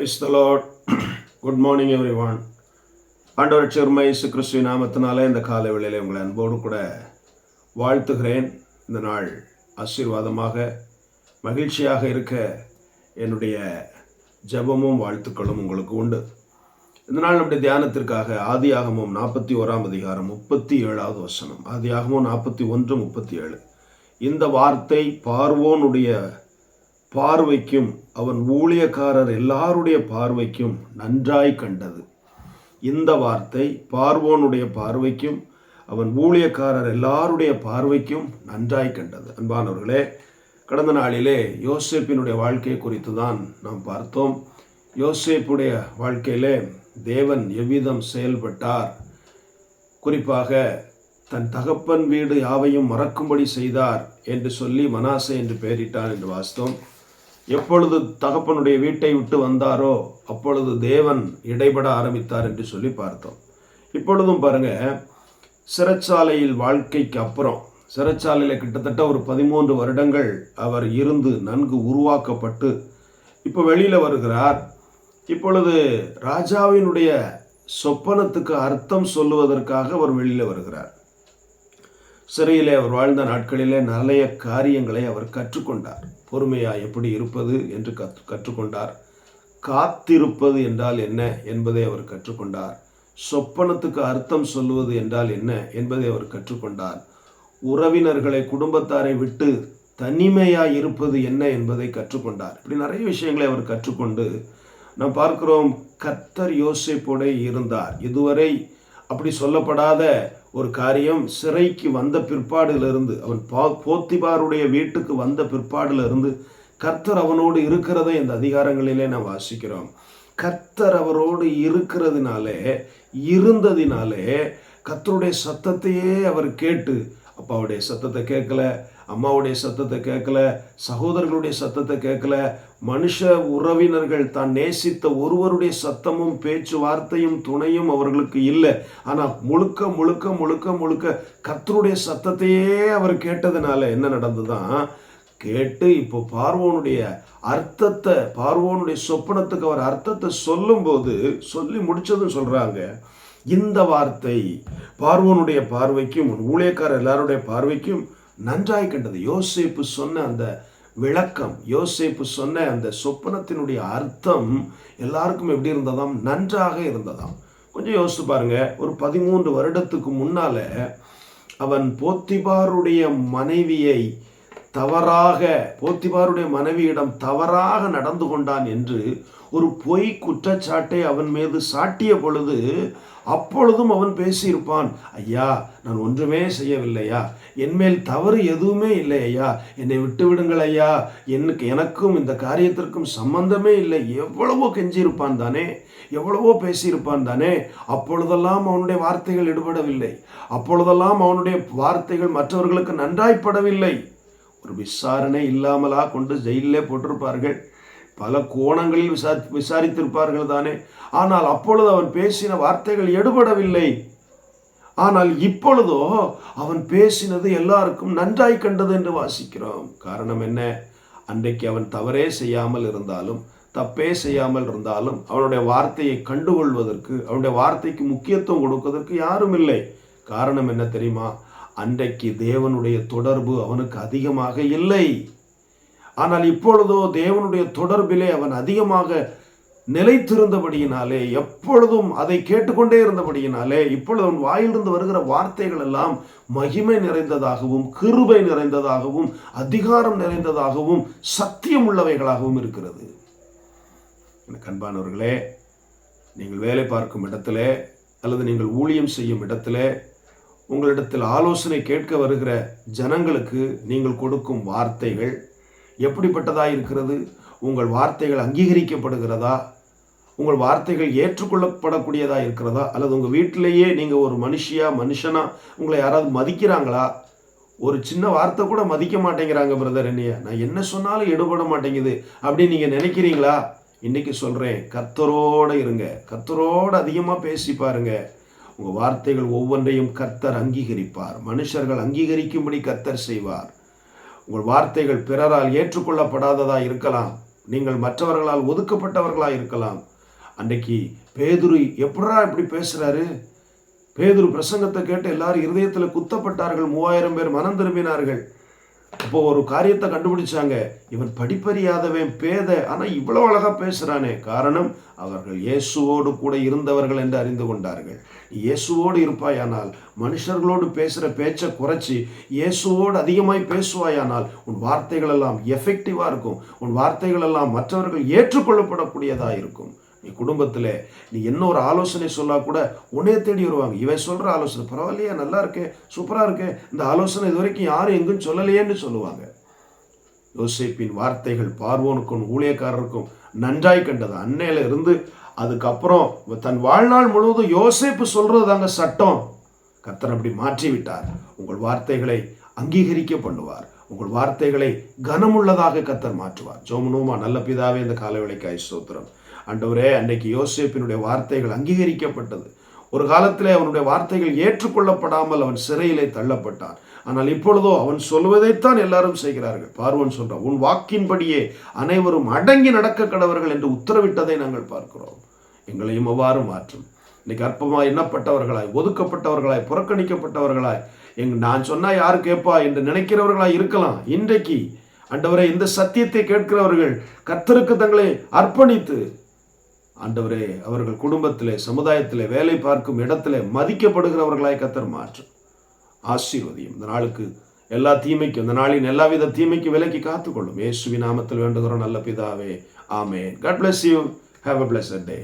Praise the Lord good morning everyone ஆண்டவர் சிறுமை கிறிஸ்துவ நாமத்தினாலே இந்த காலை வேளையில் உங்களை அன்போடு கூட வாழ்த்துகிறேன். இந்த நாள் ஆசீர்வாதமாக மகிழ்ச்சியாக இருக்க என்னுடைய ஜெபமும் வாழ்த்துக்களும் உங்களுக்கு உண்டு. இந்த நாள் நம்முடைய தியானத்திற்காக ஆதியாகமும் நாற்பத்தி ஓராம் அதிகாரம் முப்பத்தி ஏழாவது வசனம். ஆதியாகமும் நாற்பத்தி ஒன்று முப்பத்தி ஏழு. இந்த வார்த்தை பார்வோனுடைய பார்வைக்கும் அவன் ஊழியக்காரர் எல்லாருடைய பார்வைக்கும் நன்றாய் கண்டது. இந்த வார்த்தை பார்வோனுடைய பார்வைக்கும் அவன் ஊழியக்காரர் எல்லாருடைய பார்வைக்கும் நன்றாய் கண்டது. அன்பானவர்களே கடந்த நாளிலே யோசேப்பினுடைய வாழ்க்கை குறித்து தான் நாம் பார்த்தோம். யோசேப்புடைய வாழ்க்கையிலே தேவன் எவ்விதம் செயல்பட்டார்? குறிப்பாக தன் தகப்பன் வீடு யாவையும் மறக்கும்படி செய்தார் என்று சொல்லி மனாசை என்று பெயரிட்டான் என்று வாஸ்தவம் எப்பொழுது தகப்பனுடைய வீட்டை விட்டு வந்தாரோ அப்பொழுது தேவன் இடைபட ஆரம்பித்தார் என்று சொல்லி பார்த்தோம். இப்பொழுதும் பாருங்க சிறைச்சாலையில் வாழ்க்கைக்கு அப்புறம் சிறைச்சாலையில் கிட்டத்தட்ட ஒரு பதிமூன்று வருடங்கள் அவர் இருந்து நன்கு உருவாக்கப்பட்டு இப்போ வெளியில் வருகிறார். இப்பொழுது ராஜாவினுடைய சொப்பனத்துக்கு அர்த்தம் சொல்லுவதற்காக அவர் வெளியில் வருகிறார். சிறையிலே அவர் வாழ்ந்த நாட்களிலே நிறைய காரியங்களை அவர் கற்றுக்கொண்டார். பொறுமையா எப்படி இருப்பது என்று கற்று கற்றுக்கொண்டார். காத்திருப்பது என்றால் என்ன என்பதை அவர் கற்றுக்கொண்டார். சொப்பனத்துக்கு அர்த்தம் சொல்லுவது என்றால் என்ன என்பதை அவர் கற்றுக்கொண்டார். உறவினர்களை குடும்பத்தாரை விட்டு தனிமையாக இருப்பது என்ன என்பதை கற்றுக்கொண்டார். இப்படி நிறைய விஷயங்களை அவர் கற்றுக்கொண்டு நாம் பார்க்கிறோம் கத்தர் யோசிப்போட இருந்தார். இதுவரை அப்படி சொல்லப்படாத ஒரு காரியம் சிறைக்கு வந்த பிற்பாடிலிருந்து அவன் பா போத்திபாருடைய வீட்டுக்கு வந்த பிற்பாடிலிருந்து கர்த்தர் அவனோடு இருக்கிறதை இந்த அதிகாரங்களிலே நாம் வாசிக்கிறோம். கர்த்தர் அவரோடு இருக்கிறதுனாலே இருந்ததினாலே கர்த்தருடைய சத்தத்தையே அவர் கேட்டு அப்பாவுடைய சத்தத்தை கேட்கல. அம்மாவுடைய சத்தத்தை கேட்கல சகோதரர்களுடைய சத்தத்தை கேட்கல. மனுஷ உறவினர்கள் தான் நேசித்த ஒருவருடைய சத்தமும் பேச்சுவார்த்தையும் துணையும் அவர்களுக்கு இல்லை. ஆனால் முழுக்க முழுக்க முழுக்க முழுக்க கத்தருடைய சத்தத்தையே அவர் கேட்டதுனால என்ன நடந்துதான் கேட்டு இப்போ பார்வோனுடைய அர்த்தத்தை பார்வோனுடைய சொப்பனத்துக்கு அவர் அர்த்தத்தை சொல்லும்போது சொல்லி முடிச்சதும் சொல்கிறாங்க இந்த வார்த்தை பார்வோனுடைய பார்வைக்கும் ஊழியக்காரர் எல்லாருடைய பார்வைக்கும் நன்றாய் கண்டது. யோசேப்பு சொன்ன அந்த விளக்கம் யோசேப்பு சொன்ன அந்த சொப்பனத்தினுடைய அர்த்தம் எல்லாருக்கும் எப்படி இருந்ததாம்? நன்றாக இருந்ததாம். கொஞ்சம் யோசித்து பாருங்க. ஒரு பதிமூன்று வருடத்துக்கு முன்னால அவன் போத்திபாருடைய மனைவியை தவறாக போத்திபாருடைய மனைவியிடம் தவறாக நடந்து கொண்டான் என்று ஒரு பொய் குற்றச்சாட்டை அவன் மீது சாட்டிய பொழுது அப்பொழுதும் அவன் பேசியிருப்பான் ஐயா நான் ஒன்றுமே செய்யவில்லையா? என்மேல் தவறு எதுவுமே இல்லை ஐயா. என்னை விட்டு விடுங்கள் ஐயா. எனக்கு எனக்கும் இந்த காரியத்திற்கும் சம்பந்தமே இல்லை. எவ்வளவோ கெஞ்சியிருப்பான் தானே. எவ்வளவோ பேசியிருப்பான் தானே. அப்பொழுதெல்லாம் அவனுடைய வார்த்தைகள் ஈடுபடவில்லை அப்பொழுதெல்லாம் அவனுடைய வார்த்தைகள் மற்றவர்களுக்கு நன்றாய்ப்படவில்லை. ஒரு விசாரணை இல்லாமலா கொண்டு ஜெயிலே போட்டிருப்பார்கள். பல கோணங்களில் விசா விசாரித்திருப்பார்கள் தானே. ஆனால் அப்பொழுது அவன் பேசின வார்த்தைகள் எடுபடவில்லை. ஆனால் இப்பொழுதோ அவன் பேசினது எல்லாருக்கும் நன்றாய் கண்டது என்று வாசிக்கிறோம். காரணம் என்ன? அன்றைக்கு அவன் தவறே செய்யாமல் இருந்தாலும் தப்பே செய்யாமல் இருந்தாலும் அவனுடைய வார்த்தையை கண்டுகொள்வதற்கு அவனுடைய வார்த்தைக்கு முக்கியத்துவம் கொடுப்பதற்கு யாரும் இல்லை. காரணம் என்ன தெரியுமா? அன்றைக்கு தேவனுடைய தொடர்பு அவனுக்கு அதிகமாக இல்லை. ஆனால் இப்பொழுதோ தேவனுடைய தொடர்பிலே அவன் அதிகமாக நிலைத்திருந்தபடியினாலே எப்பொழுதும் அதை கேட்டுக்கொண்டே இருந்தபடியினாலே இப்பொழுது அவன் வாயிலிருந்து வருகிற வார்த்தைகள் எல்லாம் மகிமை நிறைந்ததாகவும் கிருபை நிறைந்ததாகவும் அதிகாரம் நிறைந்ததாகவும் சத்தியம் உள்ளவைகளாகவும் இருக்கிறது. எனக்கு அன்பானவர்களே நீங்கள் வேலை பார்க்கும் இடத்துல அல்லது நீங்கள் ஊழியம் செய்யும் இடத்திலே உங்களிடத்தில் ஆலோசனை கேட்க வருகிற ஜனங்களுக்கு நீங்கள் கொடுக்கும் வார்த்தைகள் எப்படிப்பட்டதாக இருக்கிறது? உங்கள் வார்த்தைகள் அங்கீகரிக்கப்படுகிறதா? உங்கள் வார்த்தைகள் ஏற்றுக்கொள்ளப்படக்கூடியதாக இருக்கிறதா? அல்லது உங்கள் வீட்டிலேயே நீங்கள் ஒரு மனுஷியா மனுஷனா உங்களை யாராவது மதிக்கிறாங்களா? ஒரு சின்ன வார்த்தை கூட மதிக்க மாட்டேங்கிறாங்க பிரதர் என்னைய. நான் என்ன சொன்னாலும் எடுபட மாட்டேங்குது அப்படின்னு நீங்கள் நினைக்கிறீங்களா? இன்றைக்கி சொல்கிறேன் கர்த்தரோடு இருங்க. கர்த்தரோடு அதிகமாக பேசி பாருங்கள் உங்கள் வார்த்தைகள் ஒவ்வொன்றையும் கர்த்தர் அங்கீகரிப்பார். மனுஷர்கள் அங்கீகரிக்கும்படி கர்த்தர் செய்வார். உங்கள் வார்த்தைகள் பிறரால் ஏற்றுக்கொள்ளப்படாததாக இருக்கலாம். நீங்கள் மற்றவர்களால் ஒதுக்கப்பட்டவர்களாக இருக்கலாம். அன்றைக்கு பேதுரு எப்படா இப்படி பேசுகிறாரு பேதுரு பிரசங்கத்தை கேட்டு எல்லாரும் இருதயத்தில் குத்தப்பட்டார்கள். மூவாயிரம் பேர் மனம் திரும்பினார்கள். அப்போ ஒரு காரியத்தை கண்டுபிடிச்சாங்க. இவன் படிப்பறியாதவன் பேத. ஆனால் இவ்வளவு அழகா பேசுறானே. காரணம் அவர்கள் இயேசுவோடு கூட இருந்தவர்கள் என்று அறிந்து கொண்டார்கள். இயேசுவோடு இருப்பாயானால் மனுஷர்களோடு பேசுற பேச்சை குறைச்சி இயேசுவோடு அதிகமாய் பேசுவாயானால் உன் வார்த்தைகள் எல்லாம் எஃபெக்டிவா இருக்கும். உன் வார்த்தைகள் எல்லாம் மற்றவர்கள் ஏற்றுக்கொள்ளப்படக்கூடியதா இருக்கும். நீ குடும்பத்தில் நீ என்ன ஒரு ஆலோசனை சொல்லா கூட உன்னே தேடி வருவாங்க. இவன் சொல்கிற ஆலோசனை பரவாயில்லையா நல்லா இருக்கே சூப்பராக இருக்கே. இந்த ஆலோசனை இது வரைக்கும் யாரும் எங்கும் சொல்லலையேன்னு சொல்லுவாங்க. யோசேப்பின் வார்த்தைகள் பார்வோனுக்கும் ஊழியக்காரருக்கும் நன்றாய் கண்டது. அன்னையில இருந்து அதுக்கப்புறம் தன் வாழ்நாள் முழுவதும் யோசேப்பு சொல்றது தாங்க சட்டம். கத்தர் அப்படி மாற்றி விட்டார் உங்கள் வார்த்தைகளை அங்கீகரிக்க பண்ணுவார். உங்கள் வார்த்தைகளை கனமுள்ளதாக கத்தர் மாற்றுவார். ஜோமனோமா நல்ல பிதாவே இந்த காலவேளைக்கு ஸ்தோத்திரம். ஆண்டவரே அன்னைக்கு யோசேப்பினுடைய வார்த்தைகள் அங்கீகரிக்கப்பட்டது. ஒரு காலத்தில் அவனுடைய வார்த்தைகள் ஏற்றுக்கொள்ளப்படாமல் அவன் சிறையிலே தள்ளப்பட்டான். ஆனால் இப்பொழுதோ அவன் சொல்வதைத்தான் எல்லாரும் செய்கிறார்கள். பார்வன் சொல்றான் உன் வாக்கின்படியே அனைவரும் அடங்கி நடக்க கடவர்கள் என்று உத்தரவிட்டதை நாங்கள் பார்க்கிறோம். எங்களையும் அவ்வாறு மாற்றும். இன்னைக்கு அற்பமாக எண்ணப்பட்டவர்களாய் ஒதுக்கப்பட்டவர்களாய் புறக்கணிக்கப்பட்டவர்களாய் எங் நான் சொன்னா யார் கேட்பா என்று நினைக்கிறவர்களாய் இருக்கலாம். இன்றைக்கு அண்டவரை இந்த சத்தியத்தை கேட்கிறவர்கள் கர்த்தருக்கு தங்களை அர்ப்பணித்து ஆண்டவரே அவர்கள் குடும்பத்திலே சமுதாயத்திலே வேலை பார்க்கும் இடத்திலே மதிக்கப்படுகிறவர்களாய் கத்தர் மாற்றும். ஆசீர்வதியும். இந்த நாளுக்கு எல்லா தீமைக்கும் இந்த நாளின் எல்லாவித தீமைக்கும் விலக்கி காத்துக்கொள்ளும். இயேசுவி நாமத்தில் வேண்டுகிறோம் நல்ல பிதாவே. ஆமே God bless you have a blessed day